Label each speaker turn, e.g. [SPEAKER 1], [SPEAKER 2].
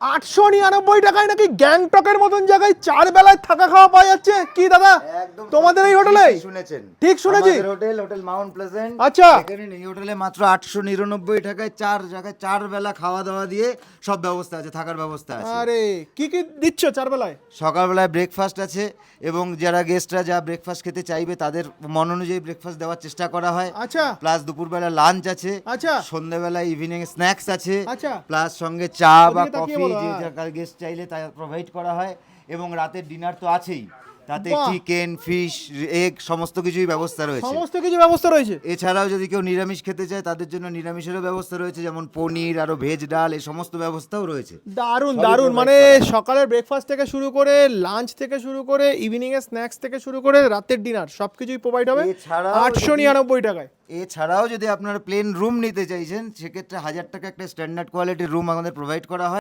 [SPEAKER 1] আটশো নিরানব্বই টাকায় নাকি গ্যাংটকের মতন জায়গায় চার বেলায় থাকা খাওয়া পাওয়া যাচ্ছে? কি দাদা? তোমাদের এই হোটেলে?
[SPEAKER 2] শুনেছেন।
[SPEAKER 1] ঠিক শুনেছি?
[SPEAKER 2] হোটেল হোটেল মাউন্ট প্লেজেন্ট
[SPEAKER 1] আচ্ছা।
[SPEAKER 2] এখানে এই হোটেলে মাত্র আটশো নিরানব্বই টাকায় চার জায়গায় চার বেলা খাওয়া দাওয়া দিয়ে সব ব্যবস্থা আছে থাকার ব্যবস্থা আছে।
[SPEAKER 1] আরে কি কি দিচ্ছ চার বেলায়?
[SPEAKER 2] সকালবেলায় ব্রেকফাস্ট আছে এবং যারা গেস্টরা যা ব্রেকফাস্ট খেতে চাইবে তাদের মন অনুযায়ী ব্রেকফাস্ট দেওয়ার চেষ্টা করা হয়।
[SPEAKER 1] আচ্ছা।
[SPEAKER 2] প্লাস দুপুরবেলা লাঞ্চ আছে।
[SPEAKER 1] আচ্ছা।
[SPEAKER 2] সন্ধ্যেবেলা ইভিনিং স্ন্যাক্স আছে।
[SPEAKER 1] আচ্ছা।
[SPEAKER 2] প্লাস সঙ্গে চা বা কফি যে। গেস্ট চাইলে তা প্রোভাইড করা হয় এবং রাতের ডিনার তো আছেই। তাতে চিকেন ফিশ এগ সমস্ত কিছুই ব্যবস্থা রয়েছে।
[SPEAKER 1] সমস্ত কিছু ব্যবস্থা রয়েছে।
[SPEAKER 2] এছাড়াও যদি কেউ নিরামিষ খেতে চায় তাদের জন্য নিরামিষেরও ব্যবস্থা রয়েছে যেমন পনির আরও ভেজ ডাল এই সমস্ত ব্যবস্থাও রয়েছে।
[SPEAKER 1] দারুণ
[SPEAKER 2] দারুণ
[SPEAKER 1] মানে সকালের ব্রেকফাস্ট থেকে শুরু করে লাঞ্চ থেকে শুরু করে ইভিনিং এর স্ন্যাক্স থেকে শুরু করে রাতের ডিনার সবকিছুই প্রোভাইড হবে।
[SPEAKER 2] এছাড়াও
[SPEAKER 1] আটশো নিরানব্বই টাকায়।
[SPEAKER 2] এছাড়াও যদি আপনারা প্লেন রুম নিতে চাইছেন সেক্ষেত্রে হাজার টাকা একটা স্ট্যান্ডার্ড কোয়ালিটির রুম আমাদের প্রোভাইড করা হয়।